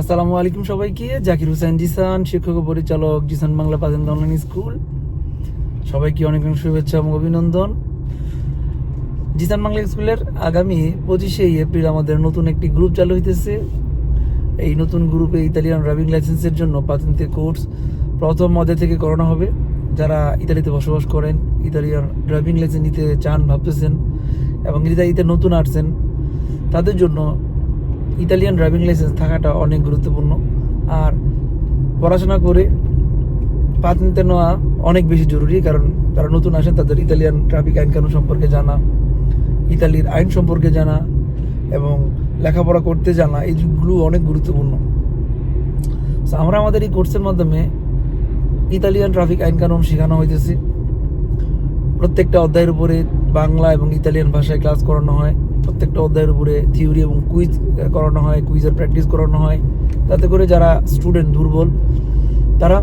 আসসালামু আলাইকুম সবাইকে। জাকির হোসেন জিসান, শিক্ষক পরিচালক জিসান বাংলা পাতেন অনলাইন স্কুল সবাইকে অনেক অনেক শুভেচ্ছা এবং অভিনন্দন। জিসান বাংলা স্কুলের আগামী পঁচিশে এপ্রিল আমাদের নতুন একটি গ্রুপ চালু হইতেছে। এই নতুন গ্রুপে ইতালিয়ান ড্রাইভিং লাইসেন্সের জন্য পাতেন্তে কোর্স প্রথম মধ্যে থেকে করানো হবে। যারা ইতালিতে বসবাস করেন, ইতালিয়ান ড্রাইভিং লাইসেন্স নিতে চান ভাবতেছেন এবং ইতালিতে নতুন আসছেন, তাদের জন্য ইতালিয়ান ড্রাইভিং লাইসেন্স থাকাটা অনেক গুরুত্বপূর্ণ। আর পড়াশোনা করে পাতেন্তে নেওয়া অনেক বেশি জরুরি, কারণ তারা নতুন আসেন তাদের ইতালিয়ান ট্রাফিক আইন কানুন সম্পর্কে জানা, ইতালির আইন সম্পর্কে জানা এবং লেখাপড়া করতে জানা এইগুলো অনেক গুরুত্বপূর্ণ। আমরা আমাদের এই কোর্সের মাধ্যমে ইতালিয়ান ট্রাফিক আইন কানুন শেখানো হইতেছে। প্রত্যেকটা অধ্যায়ের উপরে বাংলা এবং ইতালিয়ান ভাষায় ক্লাস করানো হয়। প্রত্যেকটা অধ্যায়ের উপরে থিওরি এবং কুইজ করানো হয় কুইজের প্র্যাকটিস করানো হয়। তাতে করে যারা স্টুডেন্ট দুর্বল, তারা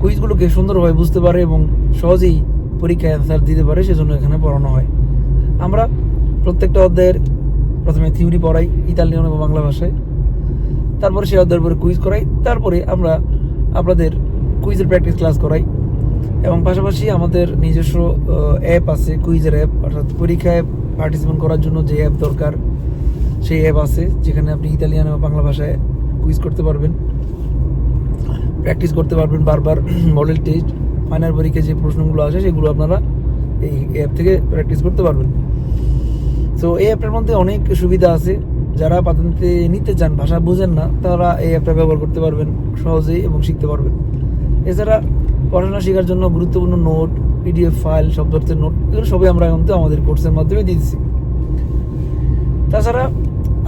কুইজগুলোকে সুন্দরভাবে বুঝতে পারে এবং সহজেই পরীক্ষায় অ্যান্সার দিতে পারে, সেজন্য এখানে পড়ানো হয়। আমরা প্রত্যেকটা অধ্যায়ের প্রথমে থিওরি পড়াই, ইতালিয়ান এবং বাংলা ভাষায়। তারপরে সেই অধ্যায়ের উপরে কুইজ করাই, তারপরে আমরা আপনাদের কুইজের প্র্যাকটিস ক্লাস করাই। এবং পাশাপাশি আমাদের নিজস্ব অ্যাপ আছে কুইজের অ্যাপ অর্থাৎ পরীক্ষায় পার্টিসিপেট করার জন্য যে অ্যাপ দরকার, সেই অ্যাপ আছে যেখানে আপনি ইতালিয়ান এবং বাংলা ভাষায় কুইজ করতে পারবেন। প্র্যাকটিস করতে পারবেন বারবার মডেল টেস্ট ফাইনাল পরীক্ষায় যে প্রশ্নগুলো আসে সেগুলো আপনারা এই অ্যাপ থেকে প্র্যাকটিস করতে পারবেন। তো এই অ্যাপটার মধ্যে অনেক সুবিধা আছে। যারা পাতেন্তে নিতে চান, ভাষা বোঝেন না, তারা এই অ্যাপটা ব্যবহার করতে পারবেন, সহজেই এবং শিখতে পারবেন। এছাড়া পড়াশোনা শেখার জন্য গুরুত্বপূর্ণ নোট পিডিএফ ফাইল সব ধরনের নোট এগুলো সবই আমরা এখন তো আমাদের কোর্সের মাধ্যমে দিয়ে দিচ্ছি তাছাড়া,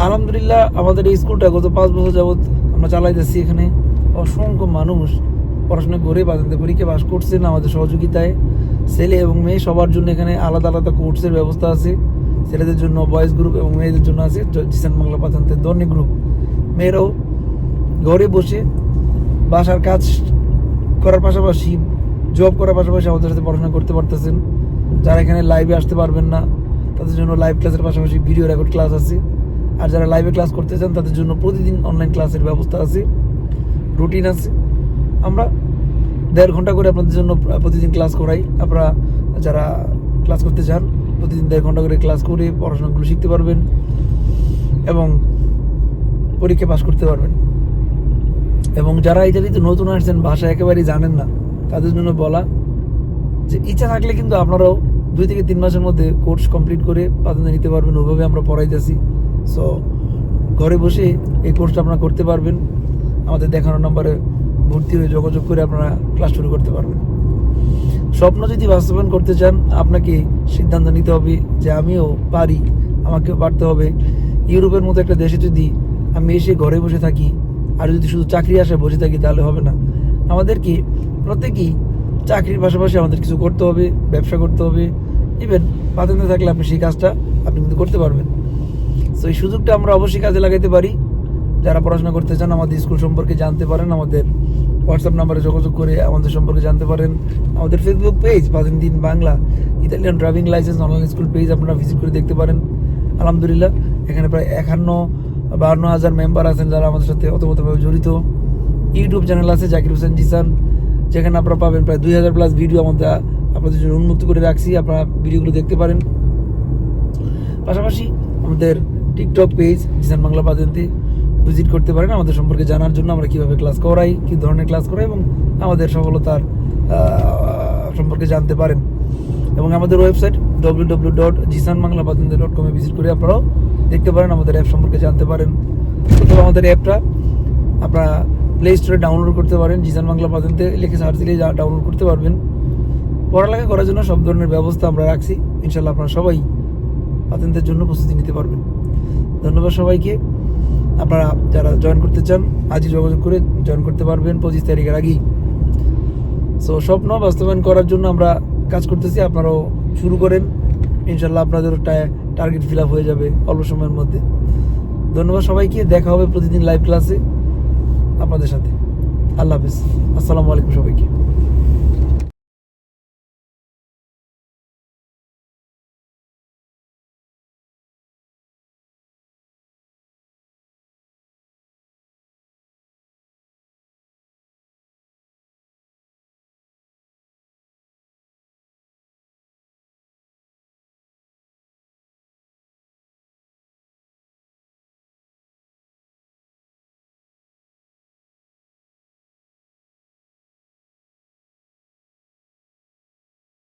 আলহামদুলিল্লাহ আমাদের এই স্কুলটা গত পাঁচ বছর যাবৎ আমরা চালাইতেছি এখানে। অসংখ্য মানুষ পড়াশোনা করে বাজাতে পরীক্ষা পাস করছেন আমাদের সহযোগিতায়। ছেলে এবং মেয়ে সবার জন্য এখানে আলাদা আলাদা কোর্সের ব্যবস্থা আছে। ছেলেদের জন্য বয়েজ গ্রুপ এবং মেয়েদের জন্য আছে জিসান বাংলা পাতান্তের দর্নি গ্রুপ মেয়েরাও ঘরে বসে বাসার কাজ করার পাশাপাশি জব করার পাশাপাশি আমাদের সাথে পড়াশোনা করতে পারতেছেন। যারা এখানে লাইভে আসতে পারবেন না, তাদের জন্য লাইভ ক্লাসের পাশাপাশি ভিডিও রেকর্ড ক্লাস আছে। আর যারা লাইভে ক্লাস করতে চান, তাদের জন্য প্রতিদিন অনলাইন ক্লাসের ব্যবস্থা আছে। রুটিন আছে। আমরা দেড় ঘণ্টা করে আপনাদের জন্য প্রতিদিন ক্লাস করাই। আপনারা যারা ক্লাস করতে চান, প্রতিদিন দেড় ঘণ্টা করে ক্লাস করে পড়াশোনাগুলো শিখতে পারবেন এবং পরীক্ষা পাস করতে পারবেন। এবং যারা ইতালিতে নতুন আসছেন, ভাষা একেবারেই জানেন না তাদের জন্য বলা যে ইচ্ছা থাকলে কিন্তু আপনারাও দুই থেকে তিন মাসের মধ্যে কোর্স কমপ্লিট করে প্রাধান্য নিতে পারবেন, ওভাবে আমরা পড়াইতেছি। সো ঘরে বসে এই কোর্সটা আপনারা করতে পারবেন। আমাদের দেখানো নম্বরে ভর্তি হয়ে যোগাযোগ করে আপনারা ক্লাস শুরু করতে পারবেন। স্বপ্ন যদি বাস্তবায়ন করতে চান, আপনাকে সিদ্ধান্ত নিতে হবে যে আমিও পারি, আমাকেও পারতে হবে। ইউরোপের মতো একটা দেশে যদি আমি এসে ঘরে বসে থাকি, আর যদি শুধু চাকরি আশায় বসে থাকি, তাহলে হবে না। আমাদেরকে প্রত্যেকেই চাকরির পাশাপাশি আমাদের কিছু করতে হবে, ব্যবসা করতে হবে। ইভেন পাতেন্তে থাকলে আপনি সেই কাজটা আপনি কিন্তু করতে পারবেন। তো এই সুযোগটা আমরা অবশ্যই কাজে লাগাইতে পারি। যারা পড়াশোনা করতে চান, আমাদের স্কুল সম্পর্কে জানতে পারেন, আমাদের হোয়াটসঅ্যাপ নাম্বারে যোগাযোগ করে আমাদের সম্পর্কে জানতে পারেন। আমাদের ফেসবুক পেজ পাঁচ দিন Bangla Italian driving license online school page আপনারা ভিজিট করে দেখতে পারেন। আলহামদুলিল্লাহ, এখানে প্রায় একান্ন, বাহান্ন হাজার মেম্বার আছেন যারা আমাদের সাথে অতপ্রতভাবে জড়িত। ইউটিউব চ্যানেল আছে, জাকির হোসেন জিসান যেখানে আপনারা পাবেন প্রায় দুই হাজার প্লাস ভিডিও আমাদের, আপনাদের জন্য উন্মুক্ত করে রাখছি, আপনারা ভিডিওগুলো দেখতে পারেন। পাশাপাশি আমাদের টিকটক পেজ জিসান বাংলা পাতেন্তে ভিজিট করতে পারেন, আমাদের সম্পর্কে জানার জন্য আমরা কীভাবে ক্লাস করাই, কী ধরনের ক্লাস করাই এবং আমাদের সফলতার সম্পর্কে জানতে পারেন। এবং আমাদের website W W dot Zisan Bangla পাতেন্তে dot কমে ভিজিট করে আপনারাও দেখতে পারেন, আমাদের অ্যাপ সম্পর্কে জানতে পারেন। অথবা আমাদের অ্যাপটা আপনারা প্লে স্টোরে ডাউনলোড করতে পারেন জিসান বাংলা পাতেন্তে লিখে সার্চ দিলে ডাউনলোড করতে পারবেন। পড়ালেখা করার জন্য সব ধরনের ব্যবস্থা আমরা রাখছি। ইনশাল্লাহ আপনারা সবাই পাতেন্তের জন্য প্রস্তুতি নিতে পারবেন। ধন্যবাদ সবাইকে। আপনারা যারা জয়েন করতে চান, আজই যোগাযোগ করে জয়েন করতে পারবেন পঁচিশ তারিখের আগেই। সো স্বপ্ন বাস্তবায়ন করার জন্য আমরা কাজ করতেছি। আপনারাও শুরু করেন। ইনশাল্লাহ আপনাদের টার্গেট ফিল আপ হয়ে যাবে অল্প সময়ের মধ্যে। ধন্যবাদ সবাইকে। দেখা হবে প্রতিদিন লাইভ ক্লাসে আপনাদের সাথে। আল্লাহ হাফিজ। আসসালামু আলাইকুম সবাইকে।